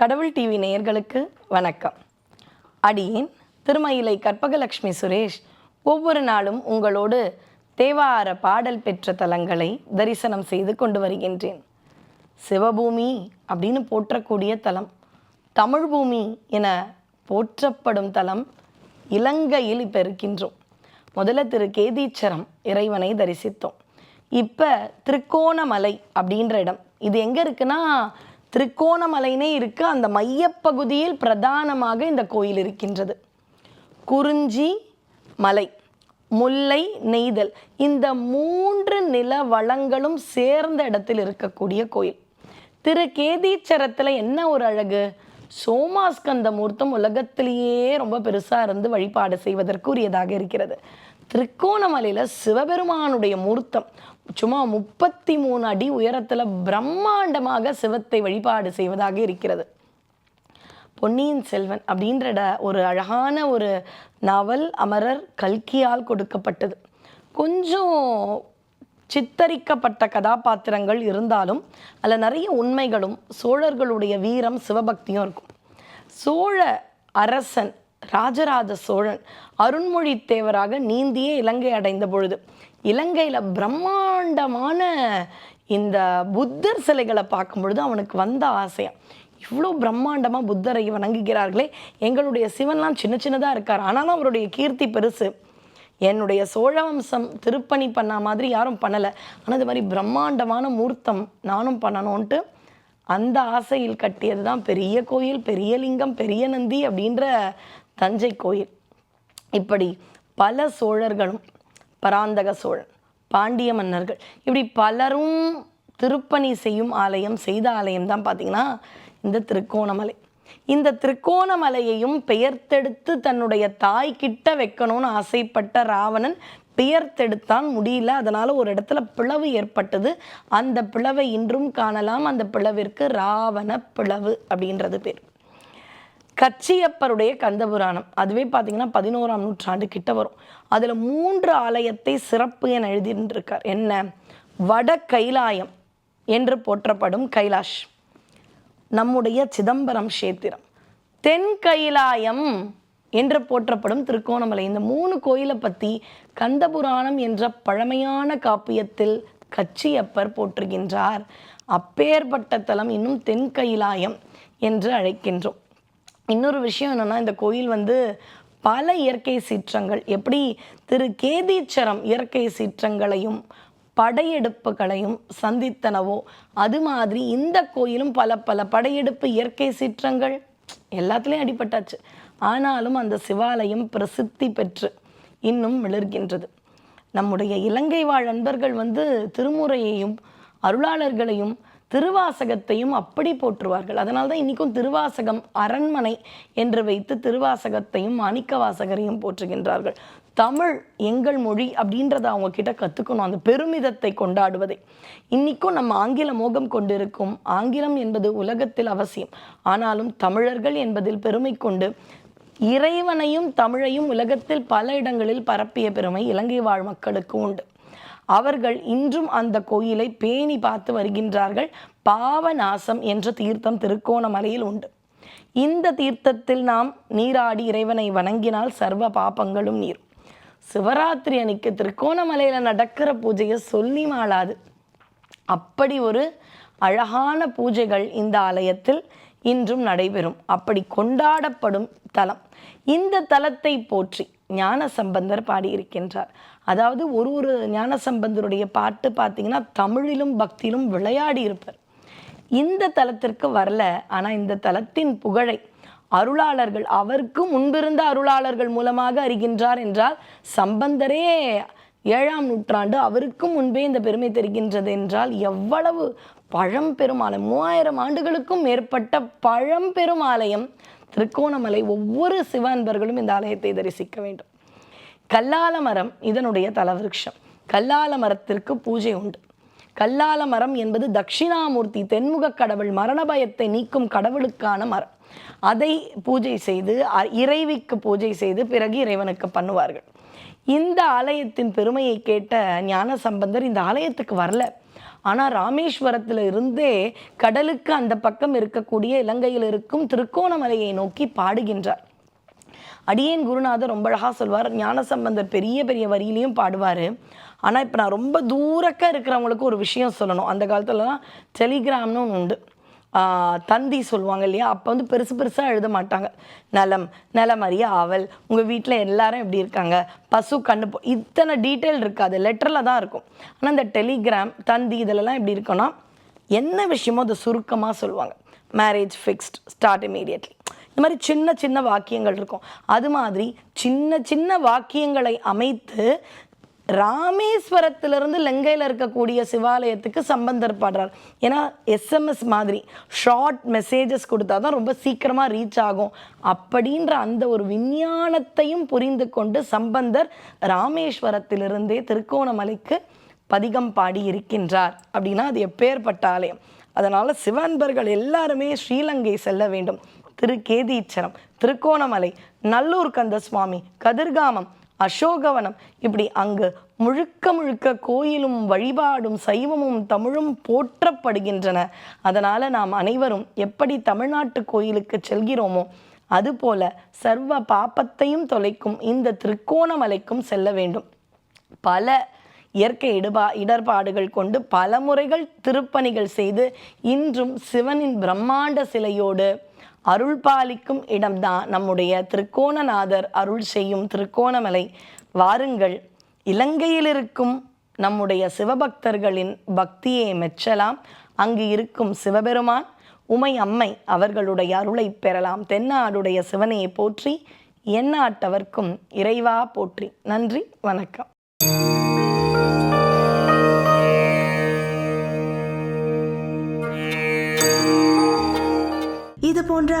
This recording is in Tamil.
கடவுள் டிவி நேயர்களுக்கு வணக்கம். அடியேன் திருமயிலை கற்பகலட்சுமி சுரேஷ் ஒவ்வொரு நாளும் உங்களோடு தேவார பாடல் பெற்ற தலங்களை தரிசனம் செய்து கொண்டு வருகின்றேன். சிவபூமி அப்படின்னு போற்றக்கூடிய தலம் தமிழ் பூமி என போற்றப்படும் தலம் இலங்கையில் இப்போ இருக்கின்றோம் முதல்ல திரு. கேதீச்சரம் இறைவனை தரிசித்தோம். இப்போ திருக்கோணமலை அப்படின்ற இடம் இது எங்கே இருக்குன்னா திருக்கோணமலைனே இருக்கு. அந்த மையப்பகுதியில் பிரதானமாக இந்த கோயில் இருக்கின்றது. குறிஞ்சி மலை முல்லை நெய்தல் இந்த மூன்று நில வளங்களும் சேர்ந்த இடத்தில் இருக்கக்கூடிய கோயில். திரு கேதீச்சரத்தில் என்ன ஒரு அழகு? சோமாஸ்கந்த மூர்த்தம் உலகத்திலேயே ரொம்ப பெருசாக இருந்து வழிபாடு செய்வதற்குரியதாக இருக்கிறது. திருக்கோணமலையில் சிவபெருமானுடைய மூர்த்தம் சும்மா முப்பத்தி மூணு அடி உயரத்தில் பிரம்மாண்டமாக சிவத்தை வழிபாடு செய்வதாக இருக்கிறது. பொன்னியின் செல்வன் அப்படின்ற ஒரு அழகான ஒரு நாவல் அமரர் கல்கியால் கொடுக்கப்பட்டது. கொஞ்சம் சித்தரிக்கப்பட்ட கதாபாத்திரங்கள் இருந்தாலும் அதில் நிறைய உண்மைகளும் சோழர்களுடைய வீரம் சிவபக்தியும் இருக்கும். சோழ அரசன் ராஜராஜ சோழன் அருண்மொழி தேவராக நீந்தியே இலங்கை அடைந்த பொழுது இலங்கையில் பிரம்மாண்டமான இந்த புத்தர் சிலைகளை பார்க்கும் பொழுது அவனுக்கு வந்த ஆசையா இவ்வளோ பிரம்மாண்டமாக புத்தரை வணங்குகிறார்களே எங்களுடைய சிவன்லாம் சின்ன சின்னதாக இருக்கார். ஆனாலும் அவருடைய கீர்த்தி பெருசு. என்னுடைய சோழ வம்சம் திருப்பணி பண்ண மாதிரி யாரும் பண்ணலை. ஆனால் இது மாதிரி பிரம்மாண்டமான மூர்த்தம் நானும் பண்ணணும்ன்ட்டு அந்த ஆசையில் கட்டியது தான் பெரிய கோயில் பெரிய லிங்கம் பெரிய நந்தி அப்படின்ற தஞ்சை கோயில். இப்படி பல சோழர்களும் பராந்தக சோழன் பாண்டிய மன்னர்கள். இப்படி பலரும் திருப்பணி செய்யும் ஆலயம் செய்த ஆலயம் தான் பார்த்தீங்கன்னா இந்த திருக்கோணமலை. இந்த திருக்கோணமலையையும் பெயர்த்தெடுத்து தன்னுடைய தாய் கிட்ட வைக்கணும்னு ஆசைப்பட்ட ராவணன் பெயர்த்தெடுத்தான் முடியல. அதனால் ஒரு இடத்துல பிளவு ஏற்பட்டது. அந்த பிளவை இன்றும் காணலாம். அந்த பிளவிற்கு ராவண பிளவு அப்படின்றது பேர். கச்சியப்பருடைய கந்தபுராணம். அதுவே பார்த்தீங்கன்னா பதினோராம் நூற்றாண்டு கிட்ட வரும். அதில் மூன்று ஆலயத்தை சிறப்பு என எழுதிருக்கார் என்ன? வட கைலாயம் என்று போற்றப்படும் கைலாஷ். நம்முடைய சிதம்பரம் கஷேத்திரம். தென் கைலாயம் என்று போற்றப்படும் திருக்கோணமலை இந்த மூணு கோயிலை பற்றி கந்தபுராணம் என்ற பழமையான காப்பியத்தில் கச்சியப்பர் போற்றுகின்றார். அப்பேற்பட்ட தலம் இன்னும் தென் கைலாயம் என்று அழைக்கின்றோம். இன்னொரு விஷயம் என்னென்னா இந்த கோயில் வந்து பல இயற்கை சீற்றங்கள். எப்படி? திரு. கேதீச்சரம் இயற்கை சீற்றங்களையும் படையெடுப்புகளையும் சந்தித்தனவோ? அது மாதிரி இந்த கோயிலும் பல பல படையெடுப்பு இயற்கை சீற்றங்கள். எல்லாத்துலேயும் அடிபட்டாச்சு. ஆனாலும் அந்த சிவாலயம் பிரசித்தி பெற்று இன்னும் மிளர்கின்றது நம்முடைய இலங்கை வாழ் அன்பர்கள் வந்து திருமுறையையும் அருளாளர்களையும் திருவாசகத்தையும் அப்படி போற்றுவார்கள். அதனால தான் இன்றைக்கும் திருவாசகம் அரண்மனை என்று வைத்து திருவாசகத்தையும் மாணிக்க வாசகரையும் போற்றுகின்றார்கள். தமிழ் எங்கள் மொழி அப்படின்றத அவங்க கிட்ட கற்றுக்கணும் அந்த பெருமிதத்தை கொண்டாடுவதை. இன்றைக்கும் நம்ம ஆங்கில மோகம் கொண்டிருக்கும். ஆங்கிலம் என்பது உலகத்தில் அவசியம். ஆனாலும் தமிழர்கள் என்பதில் பெருமை கொண்டு இறைவனையும் தமிழையும் உலகத்தில் பல இடங்களில் பரப்பிய பெருமை இலங்கை வாழ் மக்களுக்கு உண்டு. அவர்கள் இன்றும் அந்த கோயிலை பேணி பார்த்து வருகின்றார்கள். பாவநாசம் என்ற தீர்த்தம் திருக்கோணமலையில் உண்டு. இந்த தீர்த்தத்தில் நாம் நீராடி இறைவனை வணங்கினால் சர்வ பாப்பங்களும் நீர் சிவராத்திரி அன்னைக்கு திருக்கோணமலையில் நடக்கிற பூஜையை சொல்லி மாளாது. அப்படி ஒரு அழகான பூஜைகள் இந்த ஆலயத்தில் இன்றும் நடைபெறும். அப்படி கொண்டாடப்படும் தலம். இந்த தலத்தை போற்றி ஞான சம்பந்தர் பாடியிருக்கின்றார். அதாவது ஒரு ஒரு ஞான சம்பந்தருடைய பாட்டு பார்த்தீங்கன்னா தமிழிலும் பக்தியிலும் விளையாடி இருப்பார். இந்த தலத்திற்கு வரல. ஆனால் இந்த தலத்தின் புகழை அருளாளர்கள் அவருக்கு முன்பிருந்த அருளாளர்கள் மூலமாக அறிகின்றார் என்றால் சம்பந்தரே ஏழாம் நூற்றாண்டு அவருக்கும் முன்பே இந்த பெருமை தெரிகின்றது என்றால் எவ்வளவு பழம்பெரும் ஆலயம் மூவாயிரம் ஆண்டுகளுக்கும் மேற்பட்ட பழம்பெரும் ஆலயம் திருக்கோணமலை ஒவ்வொரு சிவ அன்பர்களும் இந்த ஆலயத்தை தரிசிக்க வேண்டும். கல்லால மரம் இதனுடைய தலவிருட்சம் கல்லால மரத்திற்கு பூஜை உண்டு. கல்லால மரம் என்பது தட்சிணாமூர்த்தி தென்முக கடவுள் மரண பயத்தை நீக்கும் கடவுளுக்கான மரம். அதை பூஜை செய்து அ- இறைவிக்கு பூஜை செய்து பிறகு இறைவனுக்கு பண்ணுவார்கள். இந்த ஆலயத்தின் பெருமையை கேட்ட ஞான சம்பந்தர் இந்த ஆலயத்துக்கு வரல. ஆனால் ராமேஸ்வரத்தில் இருந்தே கடலுக்கு அந்த பக்கம் இருக்கக்கூடிய இலங்கையில் இருக்கும் திருக்கோணமலையை நோக்கி பாடுகின்றார். அடியேன் குருநாதர் ரொம்ப அழகாக சொல்வார் ஞானசம்பந்தர் பெரிய பெரிய வரியிலையும் பாடுவார். ஆனால் இப்போ நான் ரொம்ப தூரக்க இருக்கிறவங்களுக்கு ஒரு விஷயம் சொல்லணும். அந்த காலத்துலலாம் டெலிகிராம்னு ஒன்று உண்டு. தந்தி சொல்லுவாங்க இல்லையா? அப்போ வந்து பெருசு பெருசாக எழுத மாட்டாங்க. நலம் நலம் அறிய அவள் உங்கள் வீட்டில் எல்லாரும் எப்படி இருக்காங்க? பசு கண்ணு போ இத்தனை டீட்டெயில் இருக்காது. லெட்டரில் தான் இருக்கும். ஆனால் இந்த டெலிகிராம் தந்தி இதிலெல்லாம் எப்படி இருக்குன்னா என்ன விஷயமோ அதை சுருக்கமாக சொல்லுவாங்க. மேரேஜ் ஃபிக்ஸ்ட் ஸ்டார்ட் இமீடியட்லி இந்த மாதிரி சின்ன சின்ன வாக்கியங்கள் இருக்கும். அது மாதிரி சின்ன சின்ன வாக்கியங்களை அமைத்து ராமேஸ்வரத்திலிருந்து லங்கையில் இருக்கக்கூடிய சிவாலயத்துக்கு சம்பந்தர் பாடுறார். ஏன்னா எஸ்எம்எஸ் மாதிரி ஷார்ட் மெசேஜஸ் கொடுத்தா தான் ரொம்ப சீக்கிரமாக ரீச் ஆகும். அப்படின்ற அந்த ஒரு விஞ்ஞானத்தையும் புரிந்து கொண்டு சம்பந்தர் ராமேஸ்வரத்திலிருந்தே திருக்கோணமலைக்கு பதிகம் பாடி இருக்கின்றார். அப்படின்னா அது எப்பேற்பட்ட ஆலயம். அதனால் சிவன்பர்கள் எல்லாருமே ஸ்ரீலங்கை செல்ல வேண்டும். திருக்கேதீச்சரம் திருக்கோணமலை நல்லூர் கந்த சுவாமி கதிர்காமம் அசோகவனம். இப்படி அங்கு முழுக்க முழுக்க கோயிலும் வழிபாடும் சைவமும் தமிழும் போற்றப்படுகின்றன. அதனால் நாம் அனைவரும் எப்படி தமிழ்நாட்டு கோயிலுக்கு செல்கிறோமோ அதுபோல சர்வ பாப்பத்தையும் தொலைக்கும் இந்த திருக்கோணமலைக்கும் செல்ல வேண்டும். பல இயற்கை இடுபா இடர்பாடுகள் கொண்டு பல முறைகள் திருப்பணிகள் செய்து இன்றும் சிவனின் பிரம்மாண்ட சிலையோடு அருள் பாலிக்கும் இடம்தான் நம்முடைய திருக்கோணநாதர் அருள் செய்யும் திருக்கோணமலை. வாருங்கள் இலங்கையில் இருக்கும் நம்முடைய சிவபக்தர்களின் பக்தியை மெச்சலாம். அங்கு இருக்கும் சிவபெருமான் உமை அம்மை அவர்களுடைய அருளை பெறலாம். தென்னாடுடைய சிவனையை போற்றி எந்நாட்டவர்க்கும் இறைவா போற்றி. நன்றி வணக்கம்.